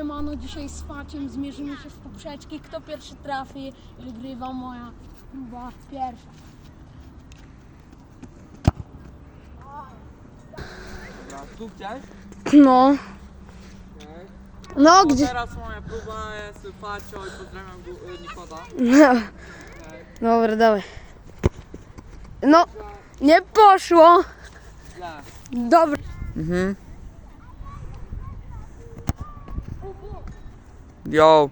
Mano, dzisiaj z Faciem zmierzymy się w poprzeczki. Kto pierwszy trafi, wygrywa moja próba pierwsza. Dobra, tu chciałeś? No, Okay. no No gdzie? teraz moja próba jest Facio i pozdrawiam Gu- y, Nikoda. No. Dobra, dawaj. No, nie poszło. Źle. Dobra. Mhm. Yo.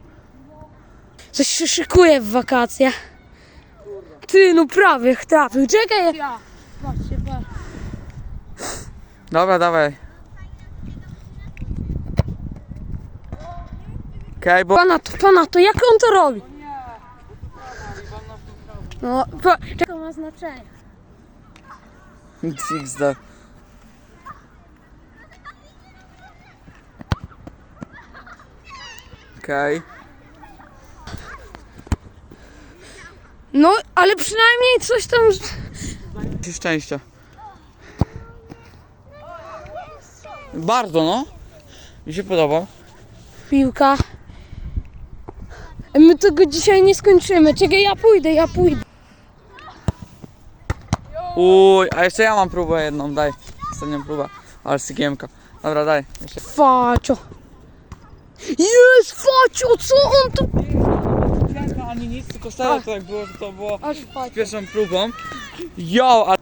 Coś się szykuje w wakacje. Ty, no prawie trafił. Czekaj. Ja. Patrzcie, patrz. Dobra, dawaj. Okej, bo... Pana to, pana to, jak on to robi? No, po, czekaj, ma znaczenie. XD. Okej. No, ale przynajmniej coś tam... Okay. Szczęścia. Bardzo, no. Mi się podoba. Piłka. My tego dzisiaj nie skończymy. Czekaj, ja pójdę, ja pójdę. Uj, a jeszcze ja mam próbę jedną, daj. Ostatnią próbę. Ale sygiemka. Dobra, daj. Jeszcze. Facio. Jest, Facio, co on tu... Sygiemka ani nic, tylko serio to jak było, że to było Aż Facio. pierwszą próbą. Jo, ale...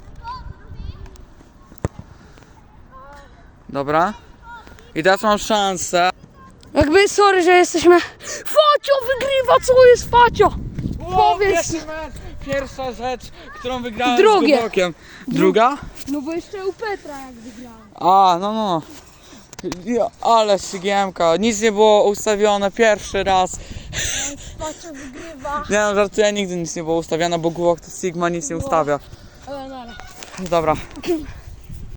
Dobra. I teraz mam szansę. Jakby, sorry, że jesteśmy... Facio wygrywa, co jest Facio? Powiedz. Pierwszy mecz, pierwsza rzecz, którą wygrałem Drugie. z Gubokiem. Druga? No bo jeszcze u Petra jak wygrałem. A, no, no. Jo, ale sygiemka. Nic nie było ustawione pierwszy raz. Facio wygrywa. Nie no, żartuję, nigdy nic nie było ustawione, bo Gubok to Sigma nic nie ustawia. Dobra.